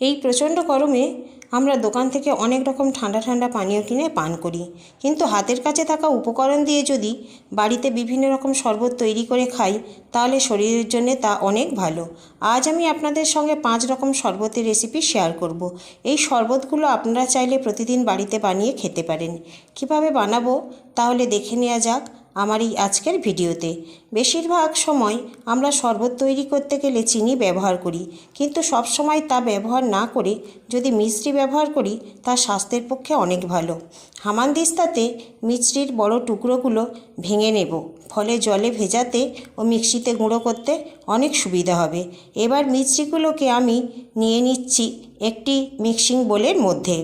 এই প্রচণ্ড গরমে আমরা দোকান থেকে অনেক রকম ঠান্ডা ঠান্ডা পানীয় কিনে পান করি। কিন্তু হাতের কাছে থাকা উপকরণ দিয়ে যদি বাড়িতে বিভিন্ন রকম শরবত তৈরি করে খাই, তাহলে শরীরের জন্য তা অনেক ভালো। আজ আমি আপনাদের সঙ্গে পাঁচ রকম শরবতের রেসিপি শেয়ার করব। এই শরবতগুলো আপনারা চাইলে প্রতিদিন বাড়িতে বানিয়ে খেতে পারেন। কীভাবে বানাবো, তাহলে দেখে নেওয়া যাক। আমার এই আজকের ভিডিওতে। বেশিরভাগ সময় আমরা শরবত তৈরি করতে গেলে চিনি ব্যবহার করি, কিন্তু সব সময় তা ব্যবহার না করে যদি মিশ্রি ব্যবহার করি, তা স্বাস্থ্যের পক্ষে অনেক ভালো। হামানদিস্তাতে মিশ্রির বড় টুকরোগুলো ভেঙে নেব, ফলে জলে ভেজাতে ও মিক্সিতে গুঁড়ো করতে অনেক সুবিধা হবে। এবার মিশ্রিগুলোকে আমি নিয়ে নিচ্ছি একটি মিক্সিং বোলের মধ্যে।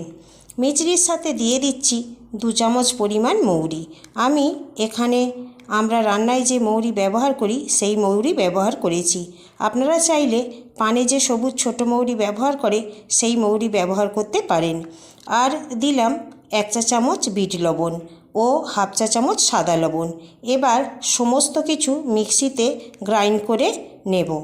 মিচড়ির সাথে দিয়ে দিচ্ছি দু চামচ পরিমাণ মৌরি। আমি এখানে আমরা রান্নায় যে মৌরি ব্যবহার করি, সেই মৌরি ব্যবহার করেছি। আপনারা চাইলে পানে যে সবুজ ছোটো মৌরি ব্যবহার করে, সেই মৌরি ব্যবহার করতে পারেন। আর দিলাম এক চা চামচ বিট লবণ ও হাফ চা চামচ সাদা লবণ। এবার সমস্ত কিছু মিক্সিতে গ্রাইন্ড করে নেব।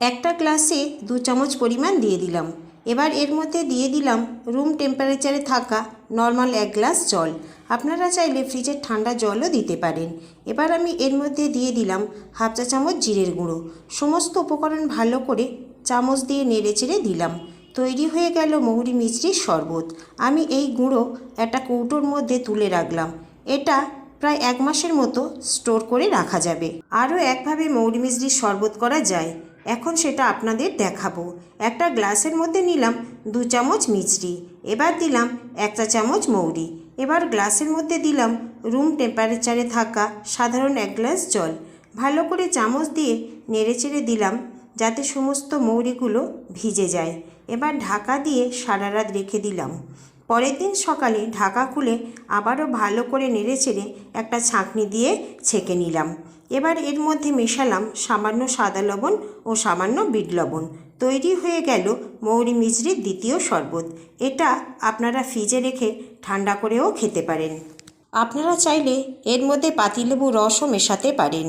একটা গ্লাসে দু চামচ পরিমাণ দিয়ে দিলাম। এবার এর মধ্যে দিয়ে দিলাম রুম টেম্পারেচারে থাকা নর্মাল এক গ্লাস জল। আপনারা চাইলে ফ্রিজের ঠান্ডা জলও দিতে পারেন। এবার আমি এর মধ্যে দিয়ে দিলাম হাফ চা চামচ জিরের গুঁড়ো। সমস্ত উপকরণ ভালো করে চামচ দিয়ে নেড়ে চেড়ে দিলাম। তৈরি হয়ে গেল মৌরি মিশ্রির শরবত। আমি এই গুঁড়ো একটা কৌটোর মধ্যে তুলে রাখলাম। এটা প্রায় এক মাসের মতো স্টোর করে রাখা যাবে। আরও একভাবে মৌরি মিশ্রির শরবত করা যায়। এখন সেটা আপনাদের দেখাবো। একটা গ্লাসের মধ্যে নিলাম দু চামচ মিছরি, এবার দিলাম একটা চামচ মৌরি, এবার গ্লাসের মধ্যে দিলাম রুম টেম্পারেচারে থাকা সাধারণ এক গ্লাস জল। ভালো করে চামচ দিয়ে নেড়েচেড়ে দিলাম যাতে সমস্ত মৌরিগুলো ভিজে যায়। এবার ঢাকা দিয়ে সারা রাত রেখে দিলাম। পরের দিন সকালে ঢাকা খুলে আবারও ভালো করে নেড়েচেড়ে একটা ছাঁকনি দিয়ে ছেঁকে নিলাম। এবার এর মধ্যে মেশালাম সামান্য সাদা লবণ ও সামান্য বিট লবণ। তৈরি হয়ে গেল মৌরি মিজরির দ্বিতীয় শরবত। এটা আপনারা ফ্রিজে রেখে ঠান্ডা করেও খেতে পারেন। আপনারা চাইলে এর মধ্যে পাতিলেবু রসও মেশাতে পারেন।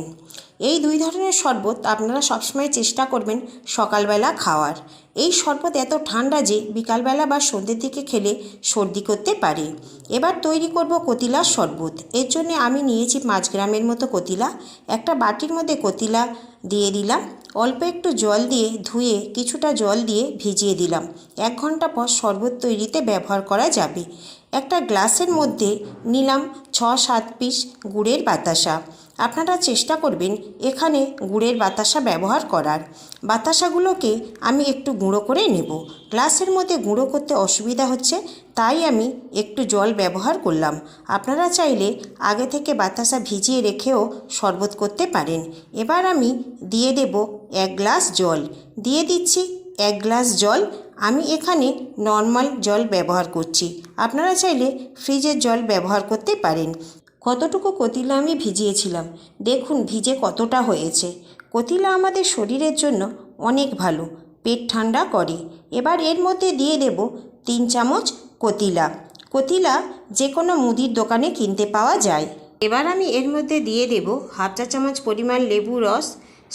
এই দুই ধরনের শরবত আপনারা সবসময় চেষ্টা করবেন সকালবেলা খাওয়ার। এই শরবত এত ঠান্ডা যে বিকালবেলা বা সন্ধ্যের দিকে খেলে সর্দি করতে পারে। এবার তৈরি করব কতিলার শরবত। এর জন্য আমি নিয়েছি পাঁচ গ্রামের মতো কতিলা। একটা বাটির মধ্যে কতিলা দিয়ে দিলাম। অল্প একটু জল দিয়ে ধুয়ে কিছুটা জল দিয়ে ভিজিয়ে দিলাম। এক ঘণ্টা পর শরবত তৈরিতে ব্যবহার করা যাবে। একটা গ্লাসের মধ্যে নিলাম ছ সাত পিস গুড়ের বাতাসা। আপনারা চেষ্টা করবেন এখানে গুড়ের বাতাসা ব্যবহার করার। বাতাসাগুলোকে আমি একটু গুঁড়ো করে নেব। গ্লাসের মধ্যে গুঁড়ো করতে অসুবিধা হচ্ছে, তাই আমি একটু জল ব্যবহার করলাম। আপনারা চাইলে আগে থেকে বাতাসা ভিজিয়ে রেখেও শরবত করতে পারেন। এবার আমি দিয়ে দেব এক গ্লাস জল। দিয়ে দিচ্ছি এক গ্লাস জল। আমি এখানে নর্মাল জল ব্যবহার করছি। আপনারা চাইলে ফ্রিজের জল ব্যবহার করতে পারেন। কতটুকু কতিলা আমি ভিজিয়েছিলাম। দেখুন ভিজে কতটা হয়েছে। কতিলা আমাদের শরীরের জন্য অনেক ভালো, পেট ঠান্ডা করে। এবার এর মধ্যে দিয়ে দেব তিন চামচ কতিলা। কতিলা যে কোনো মুদির দোকানে কিনতে পাওয়া যায়। এবার আমি এর মধ্যে দিয়ে দেব হাফ চা চামচ পরিমাণ লেবু রস,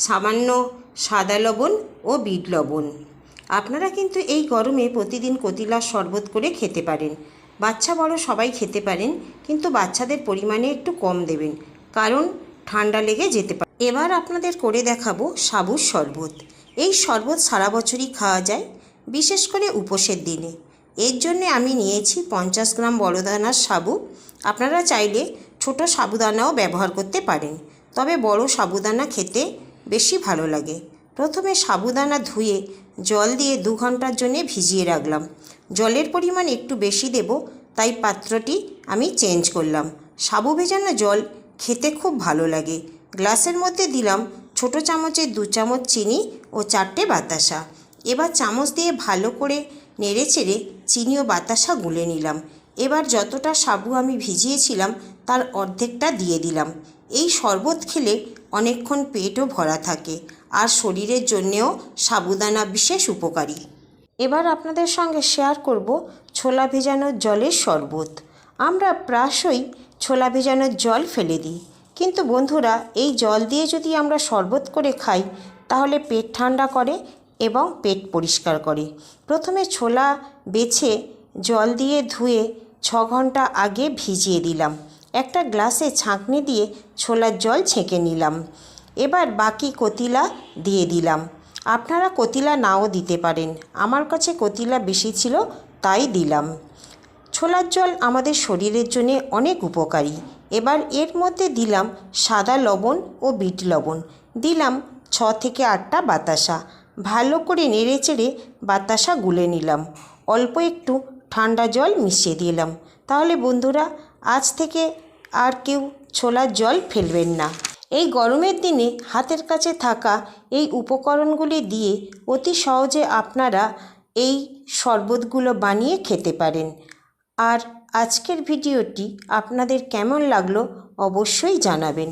সামান্য সাদা লবণ ও বিট লবণ। আপনারা কিন্তু এই গরমে প্রতিদিন কতিলার শরবত করে খেতে পারেন। বাচ্চা বড় সবাই খেতে পারেন, কিন্তু বাচ্চাদের পরিমাণে একটু কম দেবেন, কারণ ঠান্ডা লেগে যেতে পারে। এবার আপনাদের করে দেখাবো সাবুর শরবত। এই শরবত সারা বছরই খাওয়া যায়, বিশেষ করে উপোসের দিনে। এর জন্য আমি নিয়েছি পঞ্চাশ গ্রাম বড়দানার সাবু। আপনারা চাইলে ছোট সাবুদানাও ব্যবহার করতে পারেন, তবে বড় সাবুদানা খেতে বেশি ভালো লাগে। প্রথমে সাবুদানা ধুয়ে জল দিয়ে দু ঘণ্টার জন্যে ভিজিয়ে রাখলাম। জলের পরিমাণ একটু বেশি দেব, তাই পাত্রটি আমি চেঞ্জ করলাম। সাবু ভেজানো জল খেতে খুব ভালো লাগে। গ্লাসের মধ্যে দিলাম ছোট চামচের দু চামচ চিনি ও চারটে বাতাসা। এবার চামচ দিয়ে ভালো করে নেড়ে চেড়ে চিনি ও বাতাসা গুলে নিলাম। এবার যতটা সাবু আমি ভিজিয়েছিলাম, তার অর্ধেকটা দিয়ে দিলাম। এই শরবত খেলে অনেকক্ষণ পেটও ভরা থাকে আর শরীরের জন্যেও সাবুদানা বিশেষ উপকারী। এবার আপনাদের সঙ্গে শেয়ার করব ছোলা ভেজানোর জলের শরবত। আমরা প্রায়শই ছোলা ভেজানোর জল ফেলে দিই। কিন্তু বন্ধুরা, এই জল দিয়ে যদি আমরা শরবত করে খাই, তাহলে পেট ঠান্ডা করে এবং পেট পরিষ্কার করে। প্রথমে ছোলা বেছে জল দিয়ে ধুয়ে ছ ঘণ্টা আগে ভিজিয়ে দিলাম। একটা গ্লাসে ছাঁকনি দিয়ে ছোলার জল ছেঁকে নিলাম। এবার বাকি কতিলা দিয়ে দিলাম। আপনারা কতিলা নাও দিতে পারেন। আমার কাছে কতিলা বেশি ছিল, তাই দিলাম। ছোলার জল আমাদের শরীরের জন্যে অনেক উপকারী। এবার এর মধ্যে দিলাম সাদা লবণ ও বিট লবণ। দিলাম ছ থেকে আটটা বাতাসা। ভালো করে নেড়ে চেড়ে বাতাসা গুলে নিলাম। অল্প একটু ঠান্ডা জল মিশিয়ে দিলাম। তাহলে বন্ধুরা আজ থেকে আর কেউ ছোলার জল ফেলবেন না। এই গরমের দিনে হাতের কাছে থাকা এই উপকরণগুলি দিয়ে অতি সহজে আপনারা এই শরবতগুলো বানিয়ে খেতে পারেন। আর আজকের ভিডিওটি আপনাদের কেমন লাগল অবশ্যই জানাবেন।